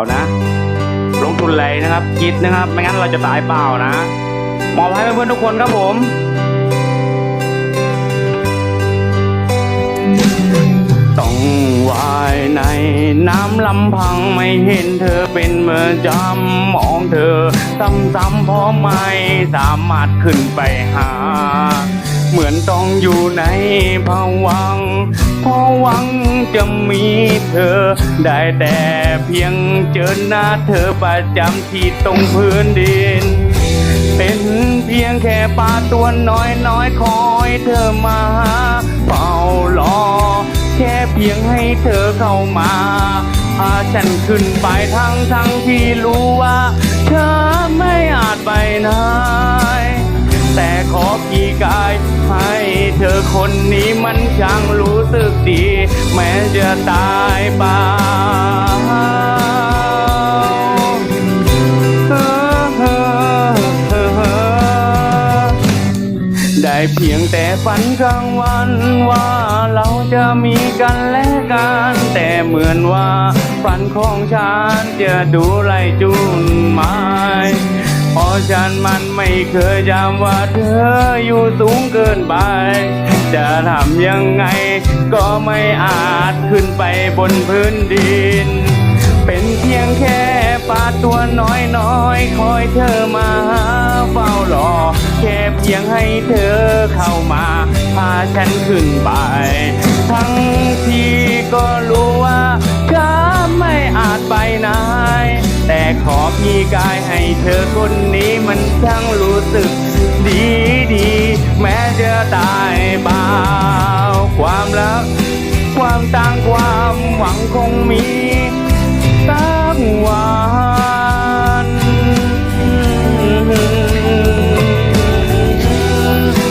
เอานะ ลงทุนเลยนะครับ คิดนะครับ ไม่งั้นเราจะตายเปล่านะมอบให้เพื่อนๆทุกคนครับผมต้องว่ายในน้ำลำพังไม่เห็นเธอเป็นเมื่อจำมองเธอซ้ำๆเพราะไม่สามารถขึ้นไปหา เหมือนต้องอยู่ในภวังเพราะหวังจะมีเธอ ได้แต่เพียงเจอหน้าเธอประจำที่ตรงพื้นดิน เป็นเพียงแค่ปลาตัวน้อยน้อยคอยเธอมาเฝ้ารอ แค่เพียงให้เธอเข้ามาพาฉันขึ้นไปทั้งทั้งที่รู้ว่า เธอไม่อาจไปไหนแต่ขอพี่กาย ให้เธอคนนี้มันช่างรู้สึกดี แม้จะตายเปล่าได้เพียงแต่ฝันกลางวันว่าเราจะมีกันและกัน แต่เหมือนว่าฝันของฉันจะดูไรจุนหมาย เพราะฉันมันไม่เคยจำว่าเธออยู่สูงเกินไป จะทำยังไงก็ไม่อาจขึ้นไปบนพื้นดิน เป็นเพียงแค่ปลาตัวน้อยน้อยๆคอยเธอมาเฝ้ารอ แค่เพียงให้เธอเข้ามา พาฉันขึ้นไป ทั้งที่ก็รู้ว่าฉันไม่อาจไปไหน ขอพี่กายให้เธอคนนี้มันช่างรู้สึกดีดี แม้จะตายเปล่าความรัก ความต่างความหวังคงมีสักวัน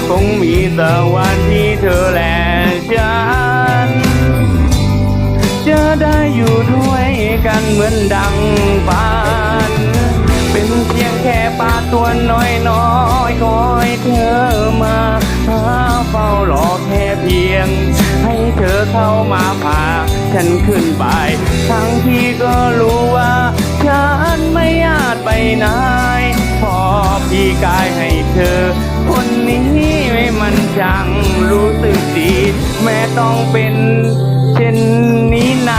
คงมีแต่วันที่เธอและฉันจะได้อยู่ด้วยกันเหมือนดังฝันเป็นเพียงแค่ปลาตัวน้อยน้อยคอยเธอมาหาเฝ้ารอแค่เพียง ให้เธอเข้ามาพาฉันขึ้นไป ทั้งที่ก็รู้ว่า ฉันไม่อาจไปไหนพอพี่กายให้เธอ คนนี้ไม่มันจังรู้สึกดี แม้ต้องเป็นเช่นนี้นานแค่ไหน